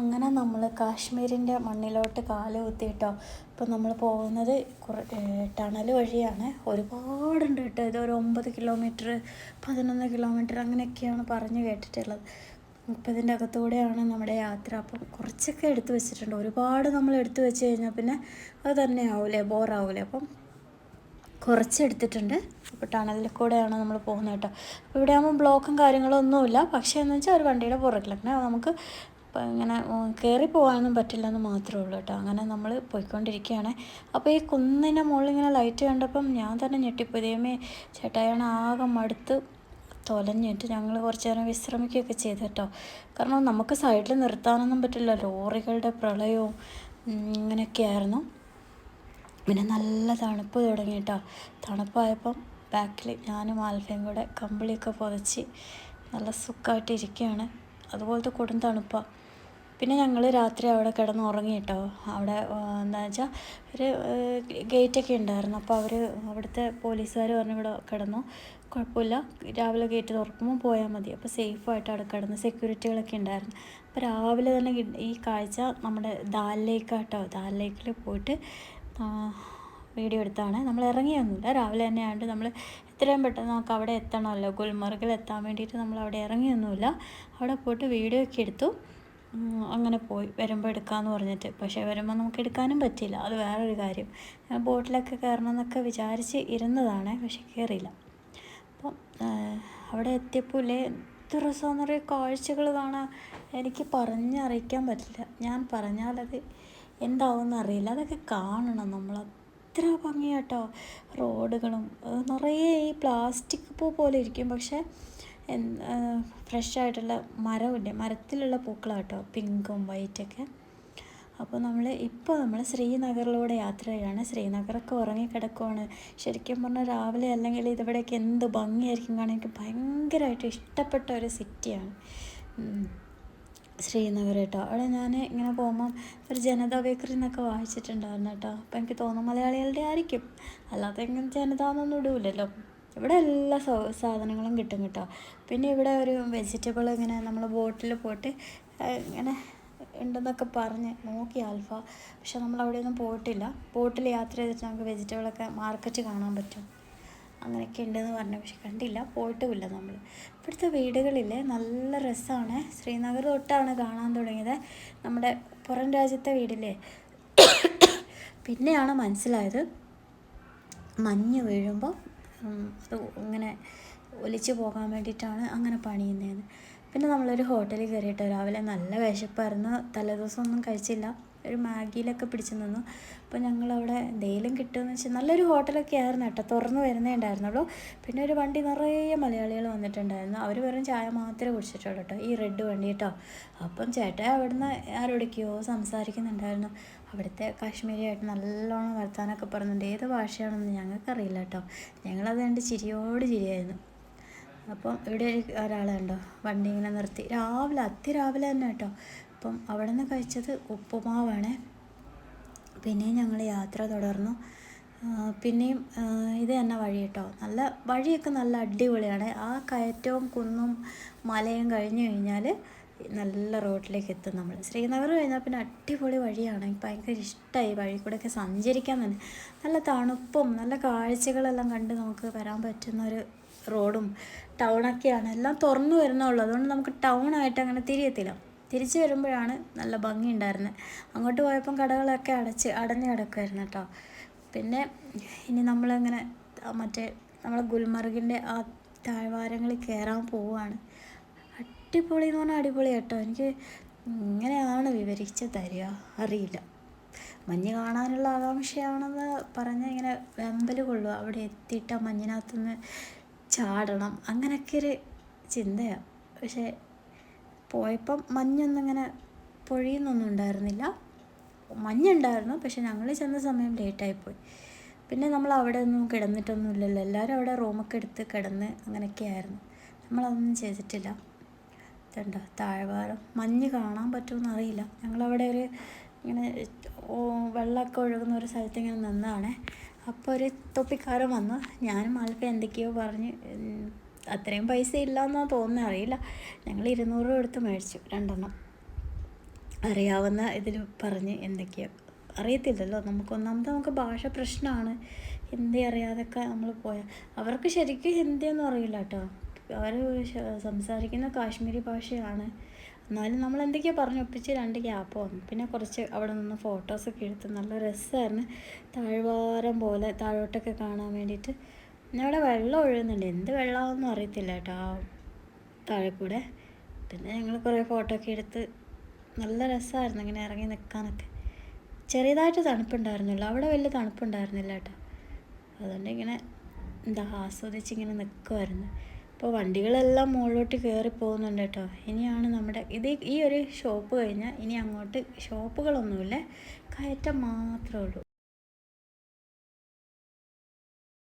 അങ്ങനെ നമ്മൾ കാശ്മീരിന്റെ മണ്ണിലോട്ട് കാൽ കുത്തിയിട്ടോ. ഇപ്പം നമ്മൾ പോകുന്നത് കുറേ ടണൽ വഴിയാണ്. ഒരുപാടുണ്ട് കേട്ടോ. ഒരു ഒമ്പത് കിലോമീറ്റർ പതിനൊന്ന് കിലോമീറ്റർ അങ്ങനെയൊക്കെയാണ് പറഞ്ഞു കേട്ടിട്ടുള്ളത്. അപ്പം ഇതിന്റെ അകത്തൂടെയാണ് നമ്മുടെ യാത്ര. അപ്പം കുറച്ചൊക്കെ എടുത്തു വെച്ചിട്ടുണ്ട്. ഒരുപാട് നമ്മൾ എടുത്തു വെച്ച് കഴിഞ്ഞാൽ പിന്നെ അത് തന്നെ ആവൂലേ ബോറാവൂലേ. അപ്പം കുറച്ച് എടുത്തിട്ടുണ്ട് അപ്പോൾ ടണലിൽ കൂടെയാണ് നമ്മൾ പോകുന്നത് കേട്ടോ. അപ്പോൾ ഇവിടെ ആകുമ്പോൾ ബ്ലോക്കും കാര്യങ്ങളൊന്നുമില്ല പക്ഷേ എന്ന് വെച്ചാൽ ഒരു വണ്ടിയുടെ പുറകിൽ നമുക്ക് ഇങ്ങനെ കയറി പോകാനൊന്നും പറ്റില്ലെന്ന് മാത്രമേ ഉള്ളൂ കേട്ടോ. അങ്ങനെ നമ്മൾ പോയിക്കൊണ്ടിരിക്കുകയാണ്. അപ്പോൾ ഈ കുന്നിന്റെ മുകളിൽ ഇങ്ങനെ ലൈറ്റ് കണ്ടപ്പം ഞാൻ തന്നെ ഞെട്ടിപ്പോയി. ചേട്ടായാണ് ആകെ മടുത്ത് തൊലഞ്ഞിട്ട് ഞങ്ങൾ കുറച്ച് നേരം വിശ്രമിക്കുകയൊക്കെ ചെയ്തു കേട്ടോ. കാരണം നമുക്ക് സൈഡിൽ നിർത്താനൊന്നും പറ്റില്ല. ലോറികളുടെ പ്രളയവും ഇങ്ങനെയൊക്കെ ഇങ്ങനെയൊക്കെയായിരുന്നു പിന്നെ നല്ല തണുപ്പ് തുടങ്ങി കേട്ടോ. തണുപ്പായപ്പം ബാക്കിൽ ഞാനും ആൽഫയും കൂടെ കമ്പിളിയൊക്കെ പുതച്ച് നല്ല സുഖമായിട്ട് ഇരിക്കുകയാണ് അതുപോലത്തെ കൊടും തണുപ്പാണ് പിന്നെ ഞങ്ങൾ രാത്രി അവിടെ കിടന്ന് ഉറങ്ങി കേട്ടോ അവിടെ എന്താ വെച്ചാൽ ഒരു ഗേറ്റൊക്കെ ഉണ്ടായിരുന്നു. അപ്പോൾ അവർ അവിടുത്തെ പോലീസുകാർ പറഞ്ഞു ഇവിടെ കിടന്നു. കുഴപ്പമില്ല. രാവിലെ ഗേറ്റ് തുറക്കുമ്പോൾ പോയാൽ മതി. അപ്പോൾ സേഫായിട്ട് അവിടെ കിടന്ന് സെക്യൂരിറ്റികളൊക്കെ ഉണ്ടായിരുന്നു. അപ്പോൾ രാവിലെ തന്നെ ഈ കാഴ്ച നമ്മുടെ ദാൽ ലേക്കാട്ടോ ദാൽ ലേക്കിൽ പോയിട്ട് വീഡിയോ എടുത്താണ്. നമ്മൾ ഇറങ്ങിയൊന്നുമില്ല. രാവിലെ തന്നെ ആയതുകൊണ്ട് നമ്മൾ എത്രയും പെട്ടെന്ന് നമുക്ക് അവിടെ എത്തണമല്ലോ. ഗുൽമർഗിൽ എത്താൻ വേണ്ടിയിട്ട് നമ്മൾ അവിടെ ഇറങ്ങിയൊന്നുമില്ല. അവിടെ പോയിട്ട് വീഡിയോ ഒക്കെ എടുത്തു. അങ്ങനെ പോയി. വരുമ്പോൾ എടുക്കാമെന്ന് പറഞ്ഞിട്ട്. പക്ഷേ വരുമ്പോൾ നമുക്ക് എടുക്കാനും പറ്റില്ല അത് വേറൊരു കാര്യം. ഞാൻ ബോട്ടിലൊക്കെ കയറണം എന്നൊക്കെ വിചാരിച്ച് ഇരുന്നതാണ് പക്ഷെ കയറിയില്ല. അപ്പം അവിടെ എത്തിയപ്പോൾ ഇല്ലേ ദിവസം രസമെന്ന് കാഴ്ചകൾ കാണാൻ എനിക്ക് പറഞ്ഞറിയിക്കാൻ പറ്റില്ല. ഞാൻ പറഞ്ഞാലത് എന്താവുമെന്ന് അറിയില്ല. അതൊക്കെ കാണണം നമ്മൾ. അത്ര ഭംഗിയാട്ടോ. റോഡുകളും നിറയെ ഈ പ്ലാസ്റ്റിക് പൂ പോലെ ഇരിക്കും. പക്ഷേ ഫ്രഷ് ആയിട്ടുള്ള മരമില്ലേ മരത്തിലുള്ള പൂക്കളാട്ടോ. പിങ്കും വൈറ്റൊക്കെ അപ്പോൾ നമ്മൾ ഇപ്പോൾ നമ്മൾ ശ്രീനഗറിലൂടെ യാത്ര ചെയ്യാണ് ശ്രീനഗറൊക്കെ ഉറങ്ങിക്കിടക്കുവാണ്. ശരിക്കും പറഞ്ഞാൽ രാവിലെ അല്ലെങ്കിൽ ഇതിവിടെയൊക്കെ എന്ത് ഭംഗിയായിരിക്കും കാണാൻ എനിക്ക് ഭയങ്കരമായിട്ട് ഇഷ്ടപ്പെട്ട ഒരു സിറ്റിയാണ്. ശ്രീനഗർ കേട്ടോ. അവിടെ ഞാൻ ഇങ്ങനെ പോകുമ്പം ഒരു ജനതാ ബേക്കറി എന്നൊക്കെ വായിച്ചിട്ടുണ്ടായിരുന്നു കേട്ടോ. അപ്പോൾ എനിക്ക് തോന്നുന്നു മലയാളികളുടെ ആയിരിക്കും. അല്ലാതെ ഇങ്ങനെ ജനത എന്നൊന്നും ഇടൂലല്ലോ ഇവിടെ എല്ലാ സാധനങ്ങളും കിട്ടും കേട്ടോ. പിന്നെ ഇവിടെ ഒരു വെജിറ്റബിൾ ഇങ്ങനെ നമ്മൾ ബോട്ടിൽ പോയിട്ട് ഇങ്ങനെ ഉണ്ടെന്നൊക്കെ പറഞ്ഞ് നോക്കി ആൽഫ പക്ഷെ നമ്മൾ അവിടെയൊന്നും പോയിട്ടില്ല. ബോട്ടിൽ യാത്ര ചെയ്തിട്ട് നമുക്ക് വെജിറ്റബിളൊക്കെ മാർക്കറ്റ് കാണാൻ പറ്റും. അങ്ങനെയൊക്കെ ഉണ്ടെന്ന് പറഞ്ഞു. പക്ഷെ കണ്ടില്ല പോയിട്ടുമില്ല നമ്മൾ. ഇവിടുത്തെ വീടുകളിൽ നല്ല രസമാണ്. ശ്രീനഗർ തൊട്ടാണ് കാണാൻ തുടങ്ങിയത്. നമ്മുടെ പുറം രാജ്യത്തെ വീടില്ലേ? പിന്നെയാണ് മനസ്സിലായത് മഞ്ഞ് വീഴുമ്പോൾ അത് ഇങ്ങനെ ഒലിച്ചു പോകാൻ വേണ്ടിയിട്ടാണ് അങ്ങനെ പണിയുന്നതെന്ന്. പിന്നെ നമ്മളൊരു ഹോട്ടലിൽ കയറിയിട്ട് രാവിലെ നല്ല വിശപ്പായിരുന്നു. തലേദിവസം ഒന്നും കഴിച്ചില്ല. ഒരു മാഗിയിലൊക്കെ പിടിച്ച് നിന്നു. അപ്പോൾ ഞങ്ങളവിടെ എന്തെങ്കിലും കിട്ടുമെന്ന് വെച്ചാൽ നല്ലൊരു ഹോട്ടലൊക്കെ ആയിരുന്നു കേട്ടോ. തുറന്നു വരുന്നേ ഉണ്ടായിരുന്നുള്ളൂ. പിന്നെ ഒരു വണ്ടി നിറയെ മലയാളികൾ വന്നിട്ടുണ്ടായിരുന്നു. അവർ വെറും ചായ മാത്രമേ കുടിച്ചിട്ടുള്ളൂ കേട്ടോ. ഈ റെഡ് വണ്ടി കേട്ടോ. അപ്പം ചേട്ടാ അവിടുന്ന് ആരോടൊക്കെയോ സംസാരിക്കുന്നുണ്ടായിരുന്നു. അവിടുത്തെ കാശ്മീരിയായിട്ട് നല്ലോണം വർത്താനൊക്കെ പറഞ്ഞുണ്ട് ഏത് ഭാഷയാണെന്ന് ഞങ്ങൾക്കറിയില്ല കേട്ടോ. ഞങ്ങളത് കണ്ട് ചിരിയോട് ചിരിയായിരുന്നു. അപ്പം ഇവിടെ ഒരു ഒരാളുണ്ടോ? വണ്ടി ഇങ്ങനെ നിർത്തി. രാവിലെ അതിരാവിലെ തന്നെ കേട്ടോ. അപ്പം അവിടെ നിന്ന് കഴിച്ചത് ഉപ്പുമാവാണ്. പിന്നെയും ഞങ്ങൾ യാത്ര തുടർന്നു. പിന്നെയും ഇത് തന്നെ വഴി കേട്ടോ. നല്ല വഴിയൊക്കെ നല്ല അടിപൊളിയാണ്. ആ കയറ്റവും കുന്നും മലയും കഴിഞ്ഞു കഴിഞ്ഞാൽ നല്ല റോഡിലേക്ക് എത്തും നമ്മൾ. ശ്രീനഗർ കഴിഞ്ഞാൽ പിന്നെ അടിപൊളി വഴിയാണ്. എനിക്ക് ഭയങ്കര ഇഷ്ടമായി വഴി കൂടെയൊക്കെ സഞ്ചരിക്കാൻ തന്നെ. നല്ല തണുപ്പും നല്ല കാഴ്ചകളെല്ലാം കണ്ട് നമുക്ക് വരാൻ പറ്റുന്ന ഒരു റോഡും ടൗണൊക്കെയാണ്. എല്ലാം തുറന്നു വരുന്നുള്ളൂ. അതുകൊണ്ട് നമുക്ക് ടൗണായിട്ട് അങ്ങനെ തിരിയത്തില്ല. തിരിച്ചു വരുമ്പോഴാണ് നല്ല ഭംഗി ഉണ്ടായിരുന്നത് അങ്ങോട്ട് പോയപ്പം കടകളൊക്കെ അടച്ച് അടഞ്ഞു കിടക്കുമായിരുന്നു കേട്ടോ. പിന്നെ ഇനി നമ്മളിങ്ങനെ മറ്റേ നമ്മളെ ഗുൽമർഗിന്റെ ആ താഴ്വാരങ്ങളിൽ കയറാൻ പോവുകയാണ്. അടിപൊളി എന്ന് പറഞ്ഞാൽ അടിപൊളി കേട്ടോ. എനിക്ക് ഇങ്ങനെയാണ് വിവരിച്ച് തരിക. അറിയില്ല. മഞ്ഞ് കാണാനുള്ള ആകാംക്ഷയാണെന്ന് പറഞ്ഞാൽ ഇങ്ങനെ വെമ്പൽ കൊള്ളുക. അവിടെ എത്തിയിട്ട് മഞ്ഞിനകത്തുനിന്ന് ചാടണം. അങ്ങനെയൊക്കെ ഒരു ചിന്തയാണ് പക്ഷേ പോയപ്പം മഞ്ഞൊന്നും ഇങ്ങനെ പൊഴിയുന്നൊന്നും ഉണ്ടായിരുന്നില്ല. മഞ്ഞുണ്ടായിരുന്നു. പക്ഷെ ഞങ്ങൾ ചെന്ന സമയം ലേറ്റായിപ്പോയി. പിന്നെ നമ്മൾ അവിടെ ഒന്നും കിടന്നിട്ടൊന്നുമില്ലല്ലോ. എല്ലാവരും അവിടെ റൂമൊക്കെ എടുത്ത് കിടന്ന് അങ്ങനെയൊക്കെയായിരുന്നു. നമ്മളതൊന്നും ചെയ്തിട്ടില്ല. ഇതുണ്ടോ താഴ്വാരം. മഞ്ഞ് കാണാൻ പറ്റുമെന്ന് അറിയില്ല. ഞങ്ങളവിടെ ഒരു ഇങ്ങനെ വെള്ളമൊക്കെ ഒഴുകുന്ന ഒരു സ്ഥലത്ത് ഇങ്ങനെ നിന്നതാണേ അപ്പോൾ ഒരു തൊപ്പിക്കാരൻ വന്നു. ഞാനും ആൽഫ എന്തൊക്കെയോ പറഞ്ഞ് അത്രയും പൈസ ഇല്ല എന്നാണ് തോന്നുന്നത് അറിയില്ല. ഞങ്ങൾ ഇരുന്നൂറ് രൂപ എടുത്ത് മേടിച്ചു രണ്ടെണ്ണം. അറിയാവുന്ന ഇതിൽ പറഞ്ഞ് എന്തൊക്കെയോ. അറിയത്തില്ലല്ലോ നമുക്ക് ഒന്നാമത് നമുക്ക് ഭാഷ പ്രശ്നമാണ്. ഹിന്ദി അറിയാതൊക്കെ നമ്മൾ പോയാൽ അവർക്ക് ശരിക്കും ഹിന്ദിയൊന്നും അറിയില്ല കേട്ടോ. അവർ സംസാരിക്കുന്ന കാശ്മീരി ഭാഷയാണ്. എന്നാലും നമ്മൾ എന്തൊക്കെയോ പറഞ്ഞൊപ്പിച്ച് രണ്ട് ഗ്യാപ്പ് വന്നു. പിന്നെ കുറച്ച് അവിടെ നിന്ന് ഫോട്ടോസൊക്കെ എടുത്ത് നല്ല രസമായിരുന്നു. താഴ്വാരം പോലെ താഴോട്ടൊക്കെ കാണാൻ വേണ്ടിയിട്ട്. പിന്നെ അവിടെ വെള്ളം ഒഴുകുന്നുണ്ട്. എന്ത് വെള്ളമാണെന്നും അറിയത്തില്ല കേട്ടോ. താഴെ കൂടെ. പിന്നെ ഞങ്ങൾ കുറേ ഫോട്ടോ ഒക്കെ എടുത്ത് നല്ല രസമായിരുന്നു ഇങ്ങനെ ഇറങ്ങി നിൽക്കാനൊക്കെ ചെറിയതായിട്ട് തണുപ്പുണ്ടായിരുന്നില്ല. അവിടെ വലിയ തണുപ്പുണ്ടായിരുന്നില്ല കേട്ടോ. അതുകൊണ്ട് ഇങ്ങനെ എന്താ ആസ്വദിച്ച് ഇങ്ങനെ നിൽക്കുമായിരുന്നു ഇപ്പോൾ വണ്ടികളെല്ലാം മുകളിലോട്ട് കയറി പോകുന്നുണ്ട് കേട്ടോ. ഇനിയാണ് നമ്മുടെ ഇത് ഈ ഒരു ഷോപ്പ് കഴിഞ്ഞാൽ ഇനി അങ്ങോട്ട് ഷോപ്പുകളൊന്നുമില്ല കയറ്റം മാത്രമേ ഉള്ളൂ.